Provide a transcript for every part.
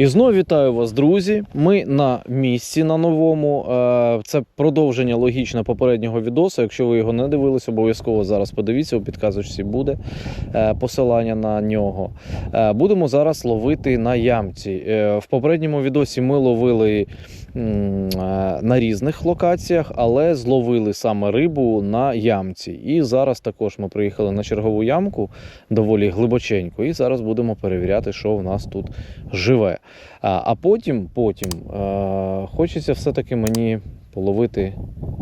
І знову вітаю вас, друзі. Ми на місці на новому. Е, Це продовження логічне попереднього відосу. Якщо ви його не дивились, обов'язково зараз подивіться, у підказочці буде е, посилання на нього. Е, Будемо зараз ловити на ямці. В попередньому відосі ми ловили на різних локаціях, але зловили саме рибу на ямці. І зараз також ми приїхали на чергову ямку доволі глибоченько. І зараз будемо перевіряти, що в нас тут живе. А, а потім, потім е, хочеться все-таки мені половити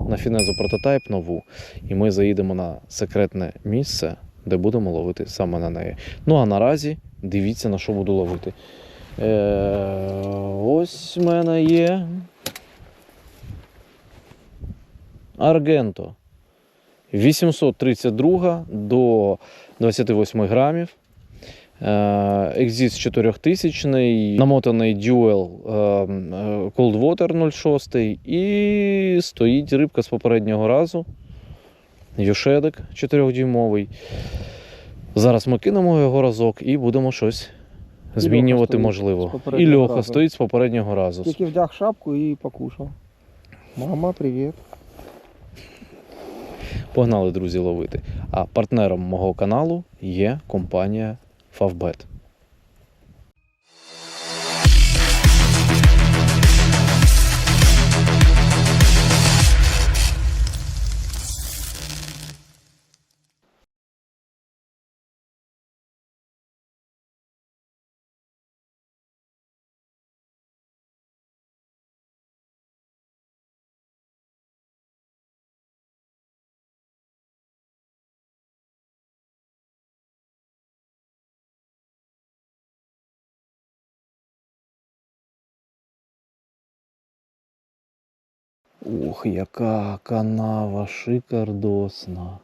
на фінезу прототайп нову. І ми заїдемо на секретне місце, де будемо ловити саме на неї. Ну а наразі дивіться, на що буду ловити. Е, ось в мене є. Аргенто. 832 до 28 грамів. Екзіс 4000, намотаний Dual е, е, Cold Water 06 і стоїть рибка з попереднього разу. Юшедик 4-дюймовий. Зараз ми кинемо його разок і будемо щось змінювати, стоїть з можливо. І попереднього Льоха разу. стоїть з попереднього разу. Тільки вдяг шапку і покушав. Мама, привіт. Погнали, друзі, ловити. А партнером мого каналу є компанія Favbet. Ух, яка канава шикардосна.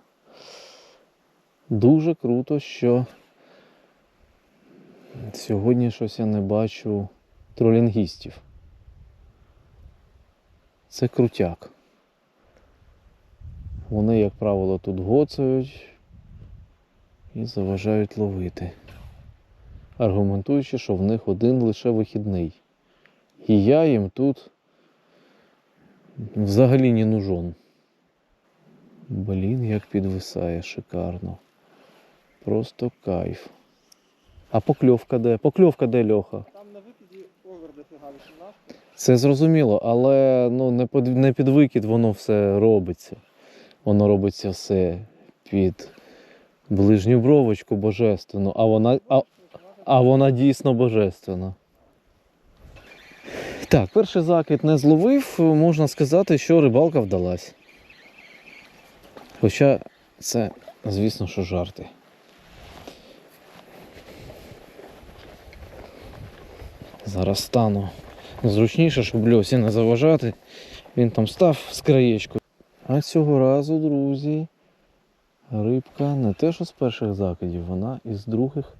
Дуже круто, що сьогодні щось я не бачу тролінгістів. Це крутяк. Вони, як правило, тут гоцають і заважають ловити, аргументуючи, що в них один лише вихідний. І я їм тут взагалі не нужен. Блін, як підвисає шикарно. Просто кайф. А покльовка де? Покльовка де Льоха? Там на викиді овер дофіга 18. Це зрозуміло, але ну, не, під, не під викид воно все робиться. Воно робиться все під ближню бровочку божественну, а вона, а, а вона дійсно божественна. Так, перший закид не зловив, можна сказати, що рибалка вдалась. Хоча це, звісно, що жарти. Зараз стану зручніше, щоб Льосі не заважати. Він там став з краєчку. А цього разу, друзі, рибка не те, що з перших закидів, вона із других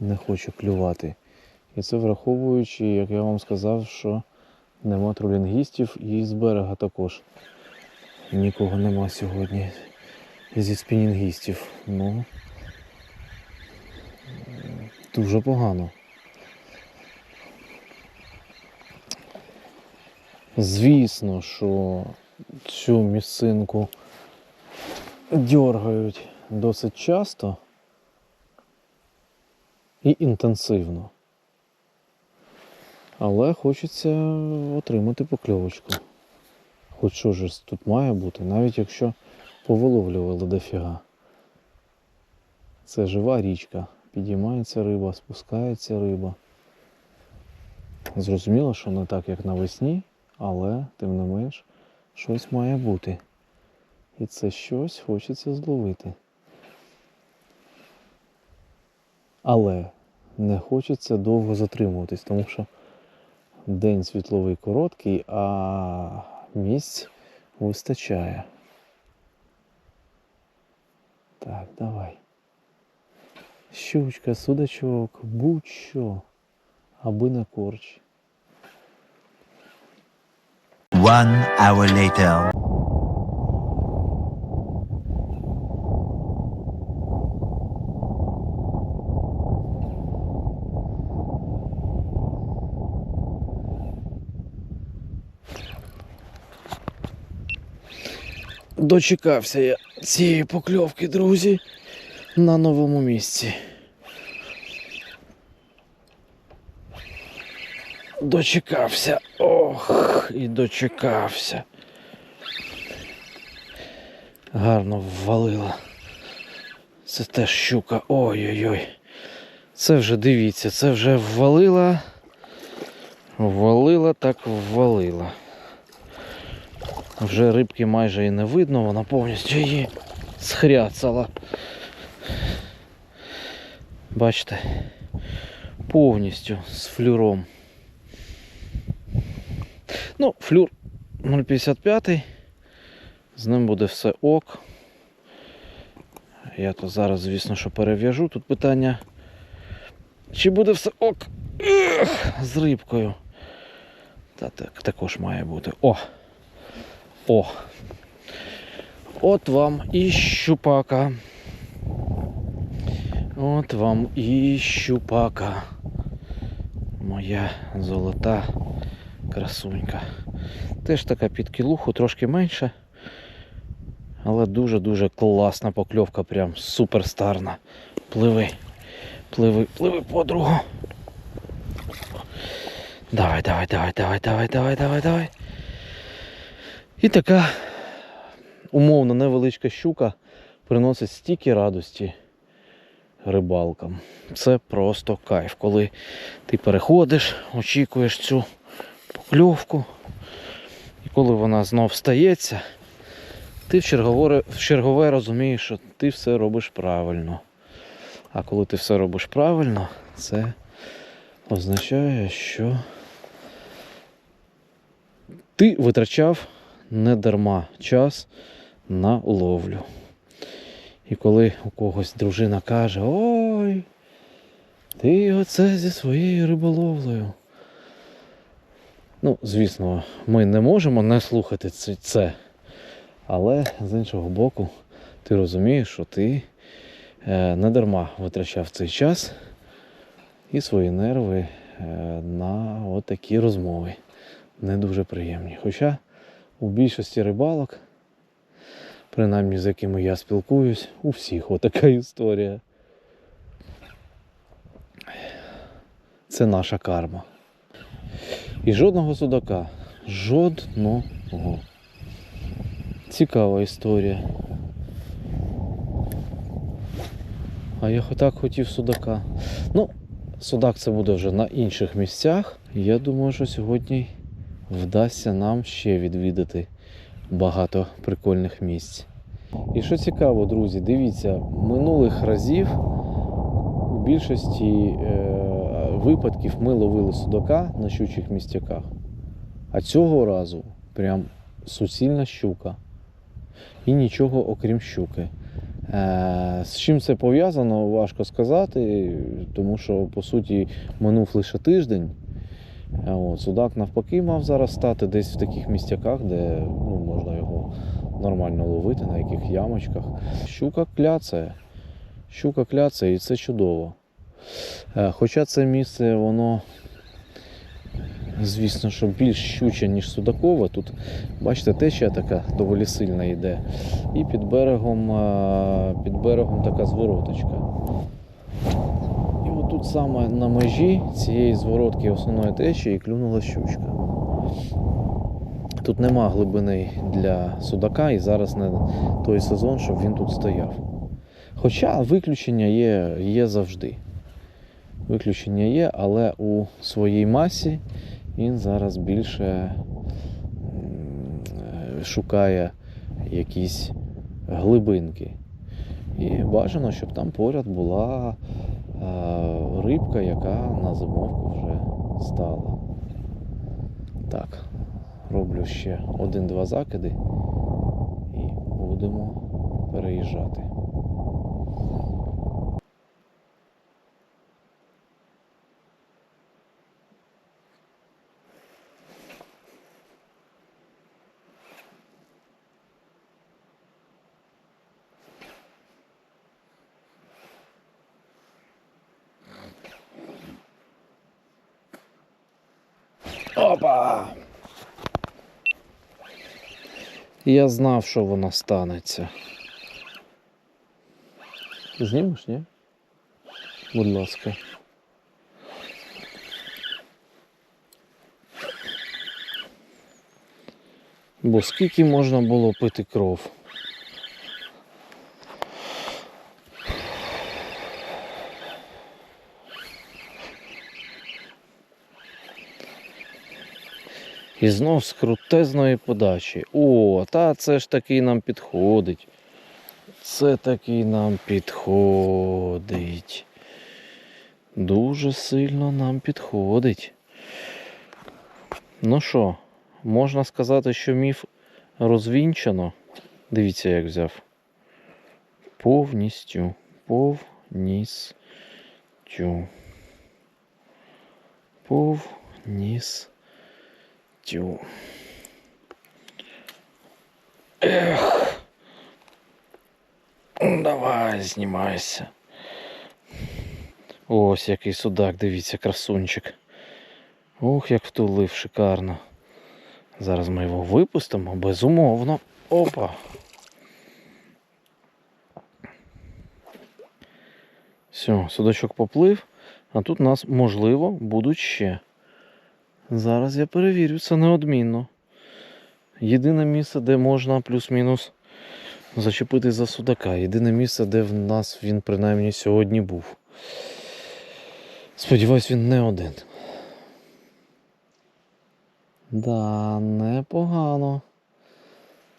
не хоче клювати. І це враховуючи, як я вам сказав, що нема тролінгістів і з берега також. Нікого нема сьогодні зі спінінгістів. Ну дуже погано. Звісно, що цю місцинку дергають досить часто і інтенсивно. Але хочеться отримати покльовочку. Хоч що ж тут має бути, навіть якщо повиловлювали дофіга. Це жива річка. Підіймається риба, спускається риба. Зрозуміло, що не так, як навесні, але тим не менш щось має бути. І це щось хочеться зловити. Але не хочеться довго затримуватись, тому що день світловий короткий, а місць вистачає. Так, давай. Щучка, судачок, будь-що, аби на корч. One hour later. Дочекався я цієї покльовки, друзі, на новому місці. Дочекався. Ох, і дочекався. Гарно ввалила. Це теж щука. Ой-ой-ой. Це вже дивіться, це вже ввалила. Ввалила так ввалила. Вже рибки майже і не видно, вона повністю її схряцала. Бачите, повністю з флюром. Ну, флюр 0,55. З ним буде все ок. Я то зараз, звісно, що перев'яжу. Тут питання. Чи буде все ок з рибкою? Та так, також має бути. О! О! От вам і щупака. От вам і щупака. Моя золота красунька. Теж така під кілуху, трошки менше. Але дуже-дуже класна покльовка, прям суперстарна. Пливи, пливи, пливи подругу. Давай, давай, давай, давай, давай, давай, давай, давай. І така умовно невеличка щука приносить стільки радості рибалкам. Це просто кайф, коли ти переходиш, очікуєш цю покльовку. І коли вона знов стається, ти в чергове, в чергове розумієш, що ти все робиш правильно. А коли ти все робиш правильно, це означає, що ти витрачав не дарма час на ловлю. І коли у когось дружина каже, ой, ти оце зі своєю риболовлею. Ну, звісно, ми не можемо не слухати це-. Але з іншого боку, ти розумієш, що ти е, не дарма витрачав цей час і свої нерви е, на отакі розмови. Не дуже приємні. Хоча у більшості рибалок, принаймні з якими я спілкуюсь, у всіх отака історія. Це наша карма. І жодного судака. Жодного. Цікава історія. А я так хотів судака. Ну, судак це буде вже на інших місцях. Я думаю, що сьогодні вдасться нам ще відвідати багато прикольних місць. І що цікаво, друзі, дивіться, минулих разів у більшості е, випадків ми ловили судака на щучих містяках. А цього разу прям суцільна щука. І нічого окрім щуки. Е, З чим це пов'язано, важко сказати, тому що по суті минув лише тиждень. Е, От, судак навпаки мав зараз стати десь в таких місцяках, де ну, можна його нормально ловити, на яких ямочках. Щука кляцає. Щука кляцає і це чудово. Е, Хоча це місце, воно, звісно, що більш щуче, ніж судакове. Тут, бачите, течія така доволі сильна йде. І під берегом, е, під берегом така звороточка. І отут саме на межі цієї зворотки основної течії клюнула щучка. Тут нема глибини для судака і зараз не той сезон, щоб він тут стояв. Хоча виключення є, є завжди. Виключення є, але у своїй масі він зараз більше е, шукає якісь глибинки. І бажано, щоб там поряд була рибка, яка на зимовку вже стала. Так, роблю ще один-два закиди і будемо переїжджати. Опа! Я знав, що воно станеться. Знімеш, ні? Будь ласка. Бо скільки можна було пити кров? І знов з крутезної подачі. О, та це ж такий нам підходить. Це такий нам підходить. Дуже сильно нам підходить. Ну що, можна сказати, що міф розвінчано. Дивіться, як взяв. Повністю. Повністю. Повністю. Ех. Давай, знімайся. Ось який судак, дивіться, красунчик. Ох, як втулив, шикарно. Зараз ми його випустимо, безумовно. Опа. Все, судачок поплив, а тут нас, можливо, будуть ще. Зараз я перевірю, це неодмінно. Єдине місце, де можна плюс-мінус зачепити за судака. Єдине місце, де в нас він принаймні сьогодні був. Сподіваюсь, він не один. Да, непогано.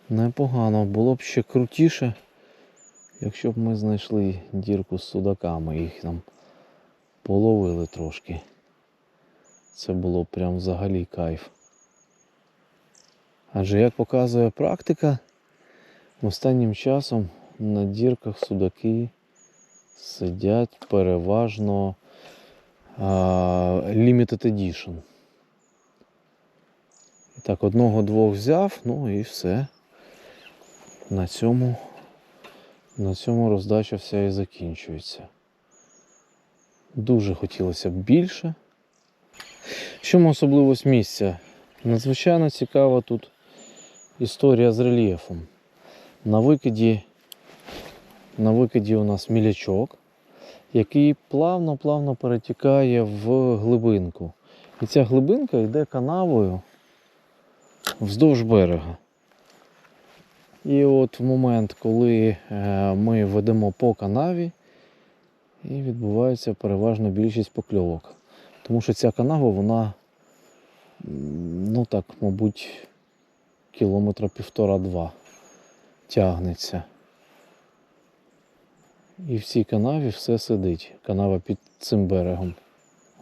Непогано. Було б ще крутіше, якщо б ми знайшли дірку з судаками, їх там половили трошки. Це було прям взагалі кайф. Адже як показує практика, останнім часом на дірках судаки сидять переважно а, Limited Edition. І так, одного-двох взяв, ну і все. На цьому, на цьому роздача вся і закінчується. Дуже хотілося б більше. В чому особливість місця? Надзвичайно цікава тут історія з рельєфом. На викиді, на викиді у нас мілячок, який плавно-плавно перетікає в глибинку. І ця глибинка йде канавою вздовж берега. І от в момент, коли е, ми ведемо по канаві, і відбувається переважно більшість покльовок. Тому що ця канава, вона, ну так, мабуть, кілометра півтора-два тягнеться. І в цій канаві все сидить. Канава під цим берегом.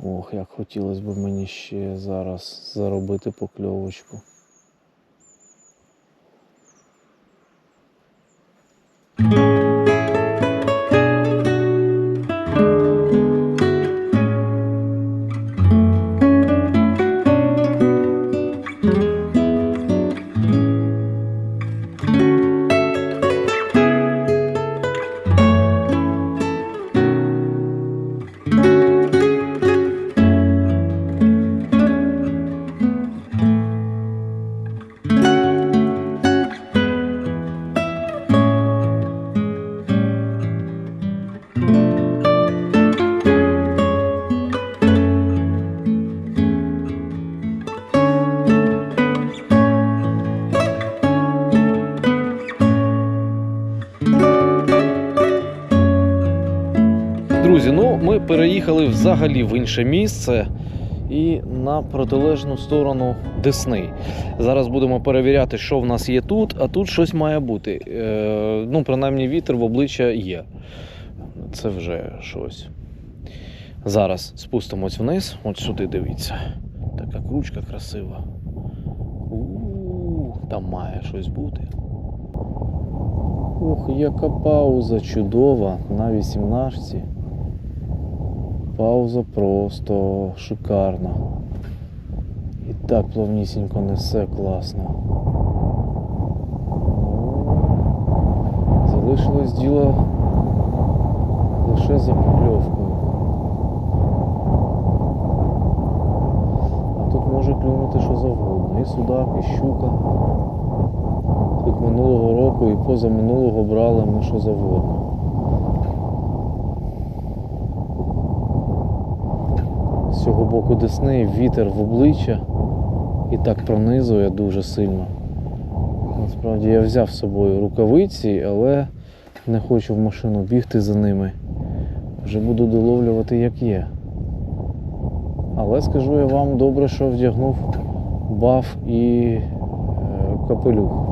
Ох, як хотілося б мені ще зараз заробити покльовочку. Ми переїхали взагалі в інше місце і на протилежну сторону Десни. Зараз будемо перевіряти, що в нас є тут, а тут щось має бути. Е, ну, принаймні, вітер в обличчя є. Це вже щось. Зараз спустимось вниз, от сюди дивіться. Така кручка красива. У-у-у, там має щось бути. Ох, яка пауза чудова на 18. Пауза просто шикарна. І так плавнісінько несе класно. Ну, Залишилось діло лише за покльовкою. А тут може клюнути що завгодно. І судак, і щука. Тут минулого року і позаминулого брали ми що завгодно. Цього боку Десни вітер в обличчя і так пронизує дуже сильно. Насправді я взяв з собою рукавиці, але не хочу в машину бігти за ними. Вже буду доловлювати як є. Але скажу я вам добре, що вдягнув баф і е, капелюх.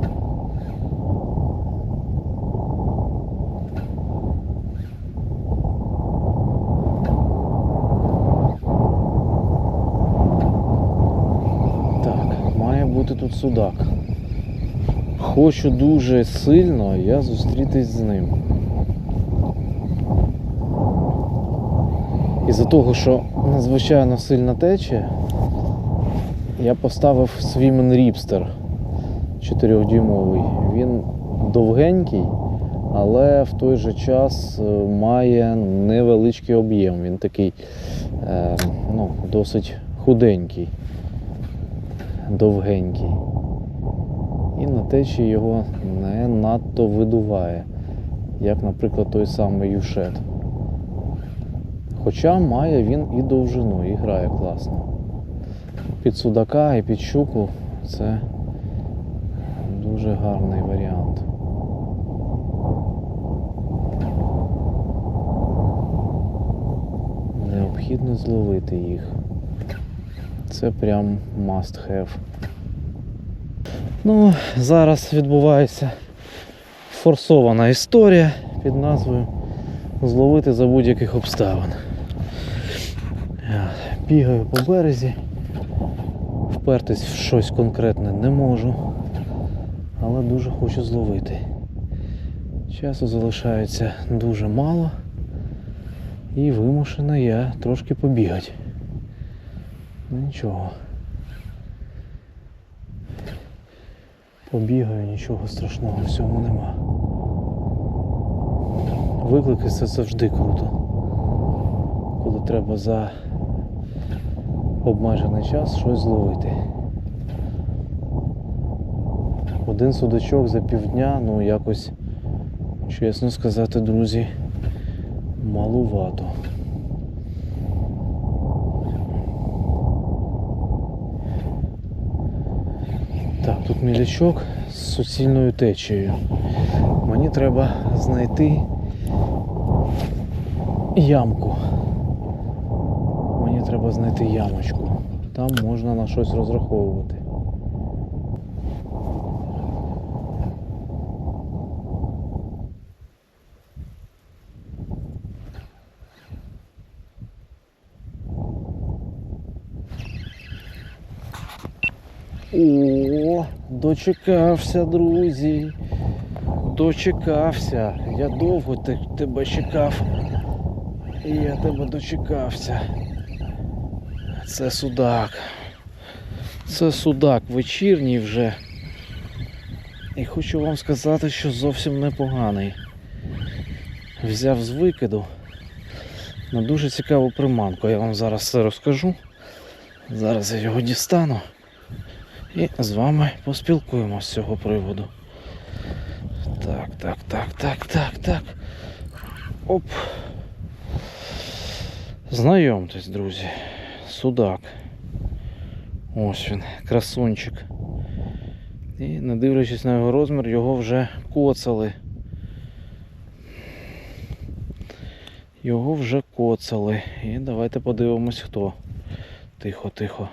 Так, має бути тут судак. Хочу дуже сильно я зустрітись з ним. Із-за того, що надзвичайно сильно тече, я поставив свій ріпстер 4-дюймовий. Він довгенький, але в той же час е, має невеличкий об'єм. Він такий е, ну, досить худенький, довгенький. І на течі його не надто видуває, як, наприклад, той самий юшет. Хоча має він і довжину, і грає класно. Під судака і під щуку це дуже гарний варіант. Необхідно зловити їх. Це прям must have. Ну, зараз відбувається форсована історія під назвою Зловити за будь-яких обставин. Бігаю по березі, впертись в щось конкретне не можу, але дуже хочу зловити. Часу залишається дуже мало і вимушений я трошки побігати. Ну нічого. Побігаю, нічого страшного в нема. Виклики це завжди круто. Коли треба за обмежений час щось зловити. Один судачок за півдня, ну якось, чесно сказати, друзі, малувато. Так, тут мілячок з суцільною течією. Мені треба знайти ямку. Мені треба знайти ямочку. Там можна на щось розраховувати. О, дочекався, друзі. Дочекався. Я довго тебе чекав. І я тебе дочекався. Це судак. Це судак вечірній вже. І хочу вам сказати, що зовсім непоганий. Взяв з викиду на дуже цікаву приманку. Я вам зараз все розкажу. Зараз я його дістану і з вами поспілкуємося з цього приводу. Так, так, так, так, так, так. Оп. Знайомтесь, друзі. Судак. Ось він, красунчик. І не дивлячись на його розмір, його вже коцали. Його вже коцали. І давайте подивимось хто. Тихо, тихо.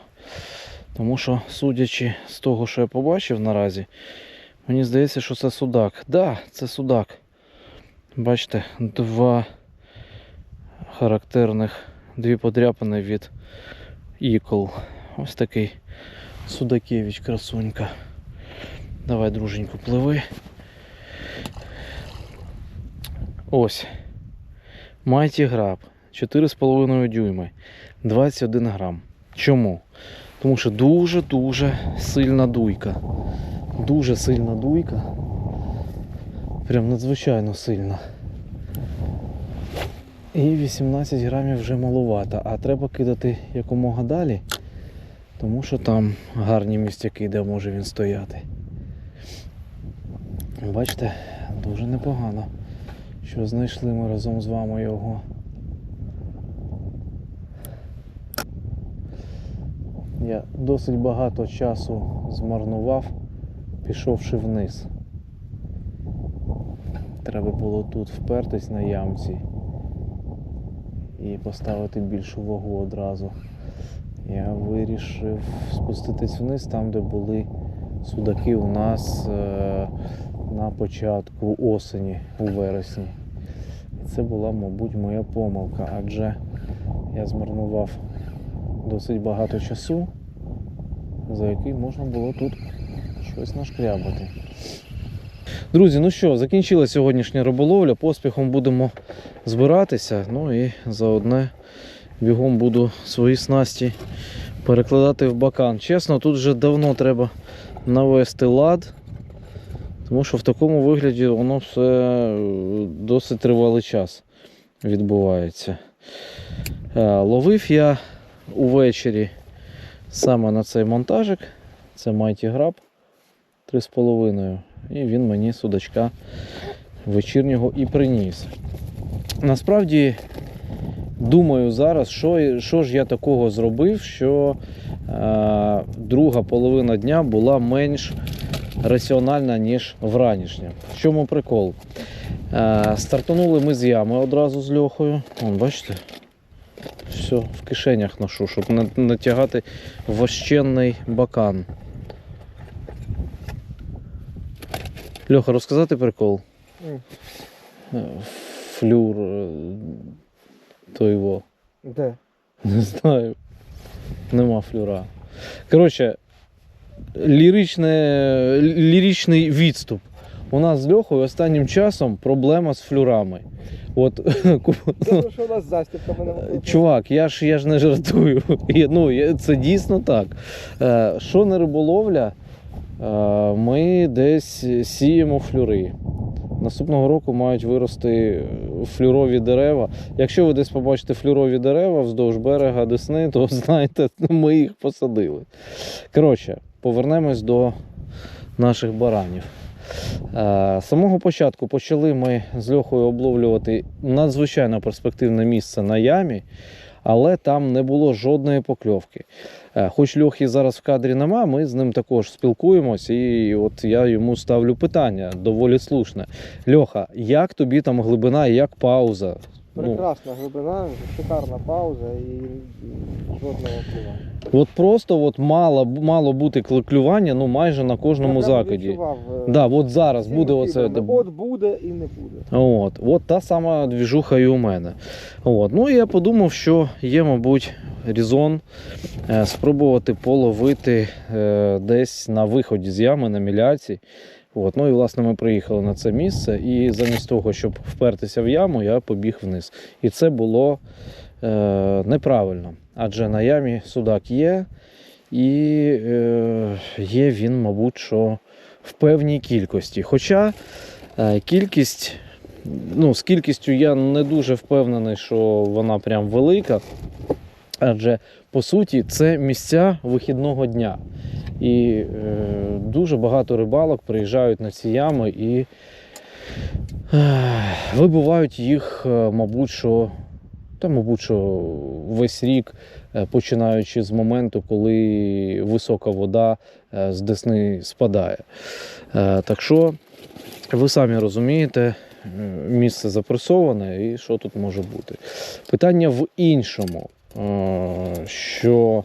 Тому що, судячи з того, що я побачив наразі, мені здається, що це судак. Так, да, це судак. Бачите, два характерних, дві подряпини від ікол. Ось такий судакевич красунька. Давай, друженьку, пливи. Ось. Майті граб. 4,5 дюйми. 21 грам. Чому? Тому що дуже-дуже сильна дуйка. Дуже сильна дуйка. Прям надзвичайно сильна. І 18 грамів вже маловато, а треба кидати якомога далі, тому що там гарні містяки, де може він стояти. Бачите, дуже непогано, що знайшли ми разом з вами його. Я досить багато часу змарнував, пішовши вниз. Треба було тут впертись на ямці і поставити більшу вагу одразу. Я вирішив спуститись вниз там, де були судаки у нас е, на початку осені у вересні. І це була, мабуть, моя помилка, адже я змарнував досить багато часу, за який можна було тут щось нашкрябати. Друзі, ну що, закінчилася сьогоднішня риболовля. Поспіхом будемо збиратися. Ну і заодне бігом буду свої снасті перекладати в бакан. Чесно, тут вже давно треба навести лад, тому що в такому вигляді воно все досить тривалий час відбувається. Е, Ловив я увечері саме на цей монтажик. Це Mighty Grab 3,5. І він мені судачка вечірнього і приніс. Насправді, думаю зараз, що, що ж я такого зробив, що е, друга половина дня була менш раціональна, ніж вранішня. В чому прикол? Е, стартанули ми з ями одразу з льохою. Вон, бачите? Все, в кишенях ношу, щоб натягати вощенний бакан. Льоха, розказати прикол? Е, Флюр е, той. Де? Не знаю. Нема флюра. Коротше, ліричне, ліричний відступ. У нас з Льохою останнім часом проблема з флюрами. От, що у нас чувак, я ж, я ж не жартую. Ну, це дійсно так. Е, Що не риболовля, е, ми десь сіємо флюри. Наступного року мають вирости флюрові дерева. Якщо ви десь побачите флюрові дерева вздовж берега Десни, то знайте, ми їх посадили. Коротше, повернемось до наших баранів. Е, З самого початку почали ми з Льохою обловлювати надзвичайно перспективне місце на ямі, але там не було жодної покльовки. Е, Хоч Льохи зараз в кадрі нема, ми з ним також спілкуємось, і от я йому ставлю питання доволі слушне. Льоха, як тобі там глибина і як пауза? Ну, Прекрасна глибина, шикарна пауза і жодного клювання. от просто от мало, мало бути клювання ну, майже на кожному Я відчував, е, Да, от зараз буде оце. От буде і не буде. От, от та сама двіжуха і у мене. От. Ну і я подумав, що є, мабуть, різон е, спробувати половити е, десь на виході з ями на міляці. От. Ну і власне ми приїхали на це місце, і замість того, щоб впертися в яму, я побіг вниз. І це було е, неправильно. Адже на ямі судак є, і е, є він, мабуть, що в певній кількості. Хоча е, кількість ну, з кількістю я не дуже впевнений, що вона прям велика. Адже по суті це місця вихідного дня. І е, дуже багато рибалок приїжджають на ці ями і е, вибивають їх, е, мабуть, що, та, мабуть, що весь рік, е, починаючи з моменту, коли висока вода е, з десни спадає. Е, так що ви самі розумієте, місце запресоване і що тут може бути. Питання в іншому, що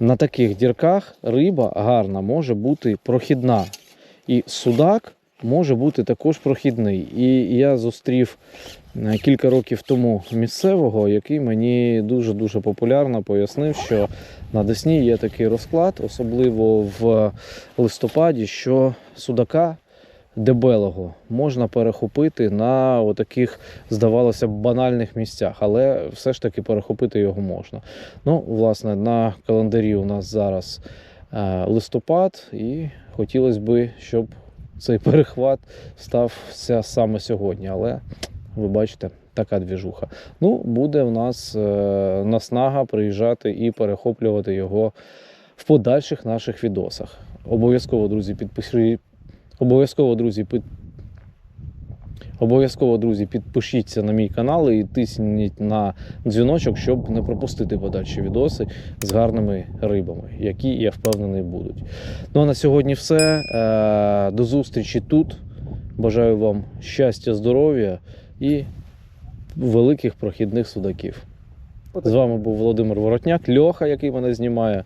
на таких дірках риба гарна може бути прохідна. І судак може бути також прохідний. І я зустрів е, кілька років тому місцевого, який мені дуже-дуже популярно пояснив, що на Десні є такий розклад, особливо в листопаді, що судака дебелого можна перехопити на отаких, здавалося б, банальних місцях, але все ж таки перехопити його можна. Ну, власне, на календарі у нас зараз е, листопад, і хотілося б, щоб цей перехват стався саме сьогодні. Але ви бачите, така двіжуха. Ну, буде в нас е, наснага приїжджати і перехоплювати його в подальших наших відосах. Обов'язково, друзі, підпиши, Обов'язково, друзі, під... Обов'язково, друзі, підпишіться на мій канал і тисніть на дзвіночок, щоб не пропустити подальші відоси з гарними рибами, які, я впевнений, будуть. Ну а на сьогодні все. Е, До зустрічі тут. Бажаю вам щастя, здоров'я і великих прохідних судаків. З вами був Володимир Воротняк, Льоха, який мене знімає.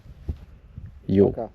Йоу. Пока.